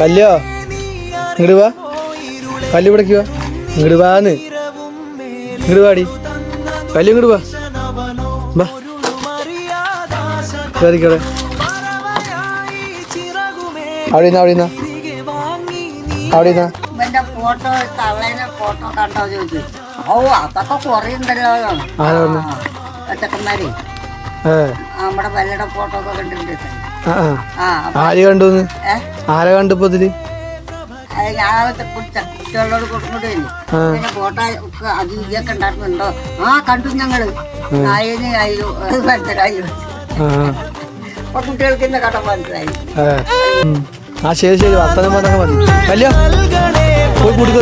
കല്യോ ഇങ്ങോട്ട് വാ. കല്ല് ഇവിടേക്ക് വാ. ഇങ്ങോട്ട് വാന്ന്. ഇങ്ങോട്ട് വാടി. കല്ല് ഇങ്ങോട്ട് വാ. വാ. കയറിക്കടെ അവിടെ. നിന്നാ അവിടെ നിന്നാ അവിടെ നിന്നാ ഫോട്ടോ തള്ളേനെ ഫോട്ടോ കണ്ടോ ചോദിച്ചു ഓ അതൊക്കെ കുറേ ഉണ്ടല്ലോ. ചെക്കന്മാരെ നമ്മുടെ പല്ലയുടെ ഫോട്ടോ ഒക്കെ കണ്ടിട്ടുണ്ട്. ആര് കണ്ടു ആരെ കണ്ടപ്പോ ഇതിൽ? കുട്ടികളോട് കൊടുക്കുന്നുണ്ടേ ഫോട്ടോ അത് ഇതൊക്കെ ആ കണ്ടു ഞങ്ങൾ. നായന് ആ. അപ്പൊ കുട്ടികൾക്ക് ഇന്ന് കട മനസ്സിലായി. ആ. ആ ശരി ശരി. വർത്തമാനം പറഞ്ഞാൽ മതി. അല്ല പോയി കൂടി